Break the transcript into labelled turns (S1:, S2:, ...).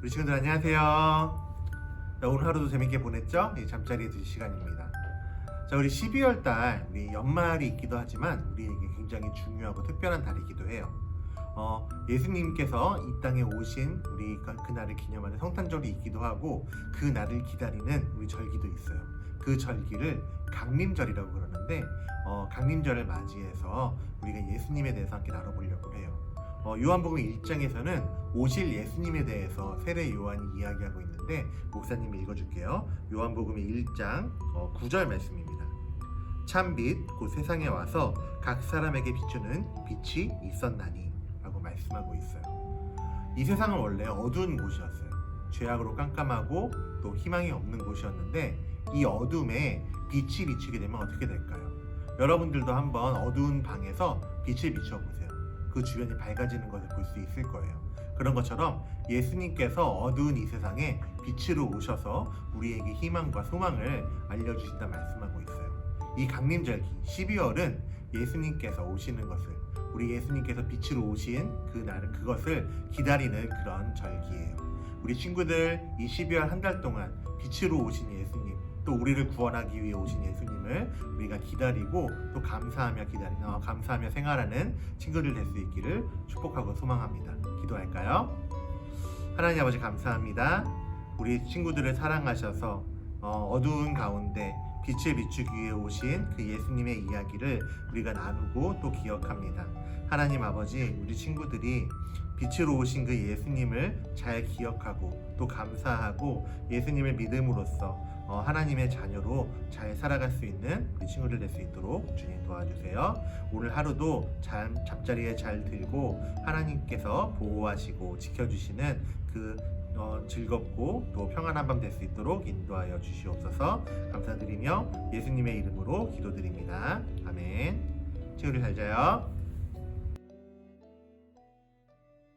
S1: 우리 친구들 안녕하세요. 자, 오늘 하루도 재밌게 보냈죠? 이 잠자리 드 시간입니다. 자, 우리 12월 달 우리 연말이 있기도 하지만 우리에게 굉장히 중요하고 특별한 달이기도 해요. 어, 예수님께서 이 땅에 오신 우리 그- 그날을 기념하는 성탄절이 있기도 하고 그 날을 기다리는 우리 절기도 있어요. 그 절기를 강림절이라고 그러는데 어, 강림절을 맞이해서 우리가 예수님에 대해서 함께 나눠보려고 해요. 어, 요한복음 1장에서는 오실 예수님에 대해서 세례 요한이 이야기하고 있는데 목사님이 읽어줄게요. 요한복음의 1장 어, 9절 말씀입니다. 참빛 곧 세상에 와서 각 사람에게 비추는 빛이 있었나니 라고 말씀하고 있어요. 이 세상은 원래 어두운 곳이었어요. 죄악으로 깜깜하고 또 희망이 없는 곳이었는데 이 어둠에 빛이 비추게 되면 어떻게 될까요? 여러분들도 한번 어두운 방에서 빛을 비춰보세요. 그 주변이 밝아지는 것을 볼 수 있을 거예요. 그런 것처럼 예수님께서 어두운 이 세상에 빛으로 오셔서 우리에게 희망과 소망을 알려주신다 말씀하고 있어요. 이 강림절기 12월은 예수님께서 오시는 것을 우리 예수님께서 빛으로 오신 그 날은 그것을 기다리는 그런 절기예요. 우리 친구들 이 12월 한 달 동안 빛으로 오신 예수님 또 우리를 구원하기 위해 오신 예수님을 우리가 기다리고 또 감사하며 기다리는 어, 감사하며 생활하는 친구들 될 수 있기를 축복하고 소망합니다. 기도할까요? 하나님 아버지 감사합니다. 우리 친구들을 사랑하셔서 어, 어두운 가운데 빛을 비추기 위해 오신 그 예수님의 이야기를 우리가 나누고 또 기억합니다. 하나님 아버지 우리 친구들이 빛으로 오신 그 예수님을 잘 기억하고 또 감사하고 예수님을 믿음으로써 어, 하나님의 자녀로 잘 살아갈 수 있는 우리 친구들 될 수 있도록 주님 도와주세요. 오늘 하루도 잠, 잠자리에 잘 들고 하나님께서 보호하시고 지켜주시는 그 어, 즐겁고 또 평안한 밤 될 수 있도록 인도하여 주시옵소서 감사드리며 예수님의 이름으로 기도드립니다. 아멘. 친구들 잘 자요.